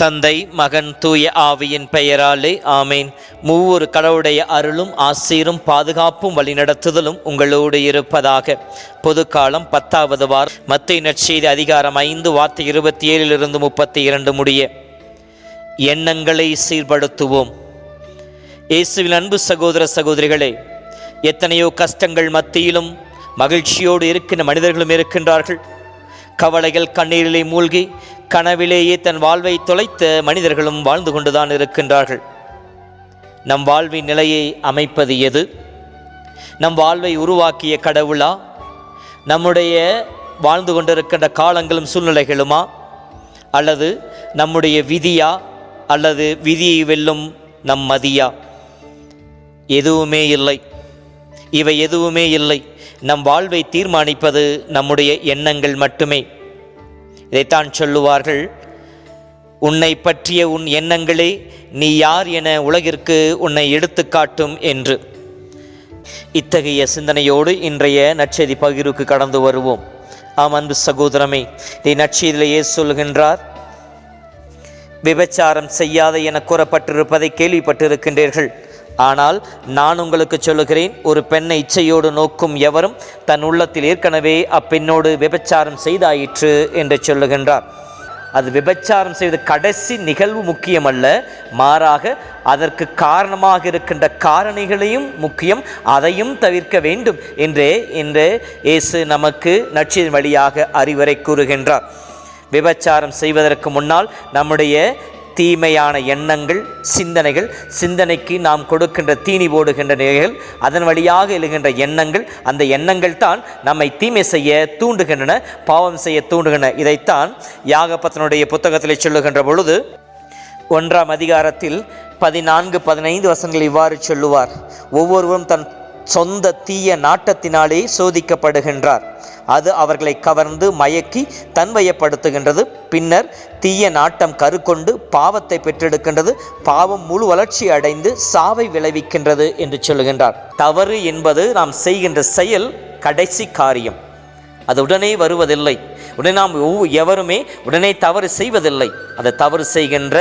தந்தை மகன் தூய ஆவியின் பெயராலே ஆமேன். மூவொரு கடவுடைய அருளும் ஆசீரும் பாதுகாப்பும் வழிநடத்துதலும் உங்களோடு இருப்பதாக. பொது காலம் பத்தாவது வார் மத்திய நற்செய்தி அதிகாரம் ஐந்து வார்த்தை இருபத்தி ஏழிலிருந்து முப்பத்தி இரண்டு முடிய. எண்ணங்களை சீர்படுத்துவோம். இயேசுவின் அன்பு சகோதர சகோதரிகளே எத்தனையோ கஷ்டங்கள் மத்தியிலும் மகிழ்ச்சியோடு இருக்கின்ற மனிதர்களும் இருக்கின்றார்கள். கவலைகள் கண்ணீரிலே மூழ்கி கனவிலேயே தன் வாழ்வை தொலைத்த மனிதர்களும் வாழ்ந்து கொண்டுதான் இருக்கின்றார்கள். நம் வாழ்வின் நிலையை அமைப்பது எது? நம் வாழ்வை உருவாக்கிய கடவுளா? நம்முடைய வாழ்ந்து கொண்டிருக்கின்ற காலங்களும் சூழ்நிலைகளுமா? அல்லது நம்முடைய விதியா? அல்லது விதியை வெல்லும் நம் மதியா? எதுவுமே இல்லை. இவை எதுவுமே இல்லை. நம் வாழ்வை தீர்மானிப்பது நம்முடைய எண்ணங்கள் மட்டுமே. இதைத்தான் சொல்லுவார்கள் உன்னை பற்றிய உன் எண்ணங்களே நீ யார் என உலகிற்கு உன்னை எடுத்துக்காட்டும் என்று. இத்தகைய சிந்தனையோடு இன்றைய நற்செய்தி பகிர்வுக்கு கடந்து வருவோம். ஆம் அன்பு சகோதரமே இதை நற்செய்தியிலேயே சொல்கின்றார் விபச்சாரம் செய்யாத என கூறப்பட்டிருப்பதை கேள்விப்பட்டிருக்கின்றீர்கள். ஆனால் நான் உங்களுக்கு சொல்லுகிறேன் ஒரு பெண்ணை இச்சையோடு நோக்கும் எவரும் தன் உள்ளத்தில் ஏற்கனவே அப்பெண்ணோடு விபச்சாரம் செய்தாயிற்று என்று சொல்லுகின்றார். அது விபச்சாரம் செய்த கடைசி நிகழ்வு முக்கியமல்ல மாறாக அதற்கு காரணமாக இருக்கின்ற காரணிகளையும் முக்கியம் அதையும் தவிர்க்க வேண்டும் என்றே இன்று இயேசு நமக்கு நட்சின் வழியாக அறிவுரை கூறுகின்றார். விபச்சாரம் செய்வதற்கு முன்னால் நம்முடைய தீமையான எண்ணங்கள் சிந்தனைகள் சிந்தனைக்கு நாம் கொடுக்கின்ற தீனி போடுகின்ற நிலைகள் அதன் வழியாக எழுகின்ற எண்ணங்கள் அந்த எண்ணங்கள் தான் நம்மை தீமை செய்ய தூண்டுகின்றன பாவம் செய்ய தூண்டுகின்றன. இதைத்தான் யாகப்பத்தனுடைய புத்தகத்தில் சொல்லுகின்ற பொழுது ஒன்றாம் அதிகாரத்தில் பதினான்கு பதினைந்து வசங்கள் இவ்வாறு சொல்லுவார். ஒவ்வொருவரும் தன் சொந்த தீய நாட்டத்தினாலே சோதிக்கப்படுகின்றார். அது அவர்களை கவர்ந்து மயக்கி தன்வயப்படுத்துகின்றது. பின்னர் தீய நாட்டம் கருக்கொண்டு பாவத்தை பெற்றெடுக்கின்றது. பாவம் முழு வளர்ச்சி அடைந்து சாவை விளைவிக்கின்றது என்று சொல்லுகின்றார். தவறு என்பது நாம் செய்கின்ற செயல் கடைசி காரியம். அது உடனே வருவதில்லை. உடனே நாம் ஒவ்வொரு எவருமே உடனே தவறு செய்வதில்லை. அதை தவறு செய்கின்ற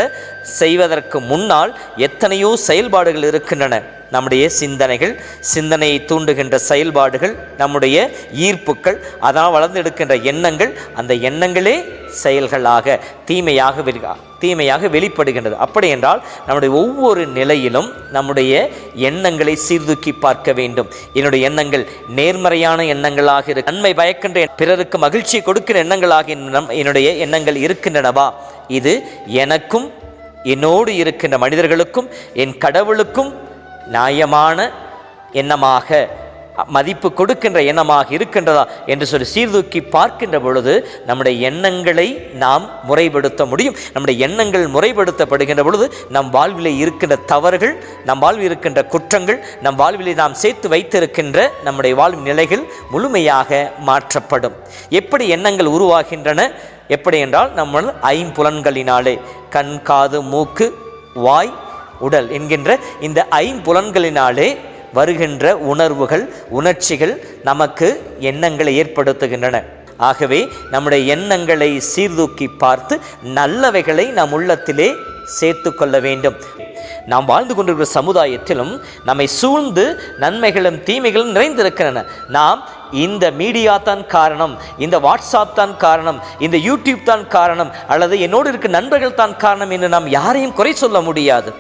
செய்வதற்கு முன்னால் எத்தனையோ செயல்பாடுகள் இருக்கின்றன. நம்முடைய சிந்தனைகள் சிந்தனையை தூண்டுகின்ற செயல்பாடுகள் நம்முடைய ஈர்ப்புக்கள் அதனால் வளர்ந்தெடுக்கின்ற எண்ணங்கள் அந்த எண்ணங்களே செயல்களாக தீமையாக வெளி தீமையாக வெளிப்படுகின்றது. அப்படி என்றால் நம்முடைய ஒவ்வொரு நிலையிலும் நம்முடைய எண்ணங்களை சீர்தூக்கி பார்க்க வேண்டும். என்னுடைய எண்ணங்கள் நேர்மறையான எண்ணங்களாக இரு நன்மை பயக்கின்ற பிறருக்கு மகிழ்ச்சியை கொடுக்கிற எண்ணங்களாக நம் என்னுடைய எண்ணங்கள் இருக்கின்றனவா? இது எனக்கும் என்னோடு இருக்கின்ற மனிதர்களுக்கும் என் கடவுளுக்கும் நியாயமான எண்ணமாக மதிப்பு கொடுக்கின்ற எண்ணமாக இருக்கின்றதா என்று சொல்லி சீர்தூக்கி பார்க்கின்ற பொழுது நம்முடைய எண்ணங்களை நாம் முறைப்படுத்த முடியும். நம்முடைய எண்ணங்கள் முறைப்படுத்தப்படுகின்ற பொழுது நம் வாழ்விலே இருக்கின்ற தவறுகள் நம் வாழ்வில் இருக்கின்ற குற்றங்கள் நம் வாழ்விலே நாம் சேர்த்து வைத்திருக்கின்ற நம்முடைய வாழ்வு நிலைகள் முழுமையாக மாற்றப்படும். எப்படி எண்ணங்கள் உருவாகின்றன? எப்படி என்றால் நம்ம ஐம்புலன்களினாலே. கண் காது மூக்கு வாய் உடல் என்கின்ற இந்த ஐம்புலன்களினாலே வருகின்ற உணர்வுகள் உணர்ச்சிகள் நமக்கு எண்ணங்களை ஏற்படுத்துகின்றன. ஆகவே நம்முடைய எண்ணங்களை சீர்தூக்கி பார்த்து நல்லவைகளை நம் உள்ளத்திலே சேர்த்து கொள்ள வேண்டும். நாம் வாழ்ந்து கொண்டிருக்கிற சமுதாயத்திலும் நம்மை சூழ்ந்து நன்மைகளும் தீமைகளும் நிறைந்திருக்கின்றன. நாம் இந்த மீடியா தான் காரணம் இந்த வாட்ஸ்அப் தான் காரணம் இந்த யூடியூப் தான் காரணம் அல்லது என்னோடு இருக்க நண்பர்கள் தான் காரணம் என்று நாம் யாரையும் குறை சொல்ல முடியாது.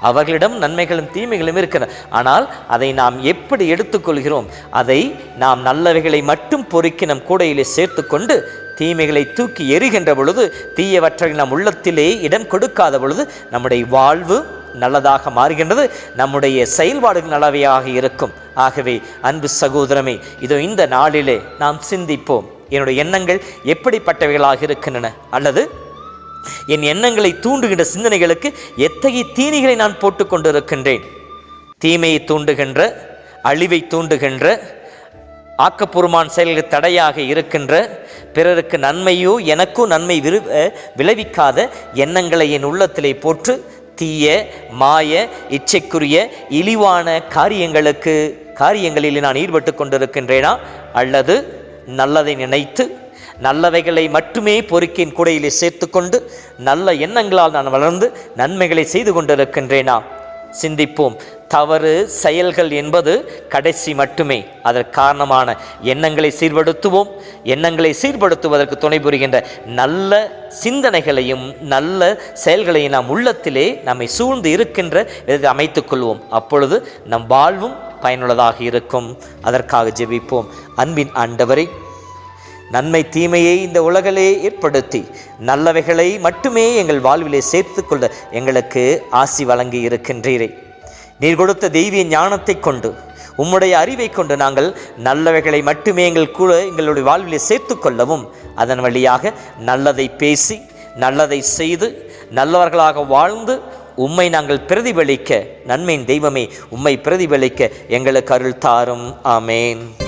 அவர்களிடம் நன்மைகளும் தீமைகளும் இருக்கிறது ஆனால் அதை நாம் எப்படி எடுத்துக்கொள்கிறோம்? அதை நாம் நல்லவைகளை மட்டும் பொறுக்கி நம் கூடையிலே சேர்த்து கொண்டு தீமைகளை தூக்கி எறிகின்ற பொழுது தீயவற்றை நம் உள்ளத்திலே இடம் கொடுக்காத பொழுது நம்முடைய வாழ்வு நல்லதாக மாறுகின்றது நம்முடைய செயல்பாடுகள் நல்லவையாக இருக்கும். ஆகவே அன்பு சகோதரமே இதோ இந்த நாளிலே நாம் சிந்திப்போம். என்னுடைய எண்ணங்கள் எப்படிப்பட்டவைகளாக இருக்கின்றன? அல்லது என் எண்ணங்களை தூண்டுகின்ற சிந்தனைகளுக்கு எத்தகைய தீனிகளை நான் போட்டுக்கொண்டிருக்கின்றேன் தீமையை தூண்டுகின்ற அழிவை தூண்டுகின்ற ஆக்கப்பூர்வமான செயல்கள் தடையாக இருக்கின்ற பிறருக்கு நன்மையோ எனக்கோ நன்மை விரு விளைவிக்காத எண்ணங்களை என் உள்ளத்திலே போற்று தீய மாய இச்சைக்குரிய இழிவான காரியங்களுக்கு காரியங்களில் நான் ஈடுபட்டு கொண்டிருக்கின்றேனா? அல்லது நல்லதை நினைத்து நல்லவைகளை மட்டுமே பொறுக்கின் குடையிலே சேர்த்துக்கொண்டு நல்ல எண்ணங்களால் நான் வளர்ந்து நன்மைகளை செய்து கொண்டிருக்கின்றேனா? சிந்திப்போம். தவறு செயல்கள் என்பது கடைசி மட்டுமே. அதற்கு காரணமான எண்ணங்களை சீர்படுத்துவோம். எண்ணங்களை சீர்படுத்துவதற்கு துணை புரிகின்ற நல்ல சிந்தனைகளையும் நல்ல செயல்களையும் நாம் உள்ளத்திலே நம்மை சூழ்ந்து இருக்கின்ற விதத்தை அமைத்துக் கொள்வோம். அப்பொழுது நம் வாழ்வும் பயனுள்ளதாக இருக்கும். அதற்காக ஜெபிப்போம். அன்பின் ஆண்டவரை நன்மை தீமையை இந்த உலகிலே ஏற்படுத்தி நல்லவைகளை மட்டுமே எங்கள் வாழ்விலே சேர்த்து கொள்ள எங்களுக்கு ஆசி வழங்கி இருக்கின்றீரே. நீர் கொடுத்த தெய்வீய ஞானத்தை கொண்டு உம்முடைய அறிவை கொண்டு நாங்கள் நல்லவைகளை மட்டுமே எங்கள் கூட எங்களுடைய வாழ்விலே சேர்த்து கொள்ளவும் அதன் வழியாக நல்லதை பேசி நல்லதை செய்து நல்லவர்களாக வாழ்ந்து உம்மை நாங்கள் பிரதிபலிக்க நன்மையின் தெய்வமே உம்மை பிரதிபலிக்க எங்களுக்கு அருள் தாரும். ஆமேன்.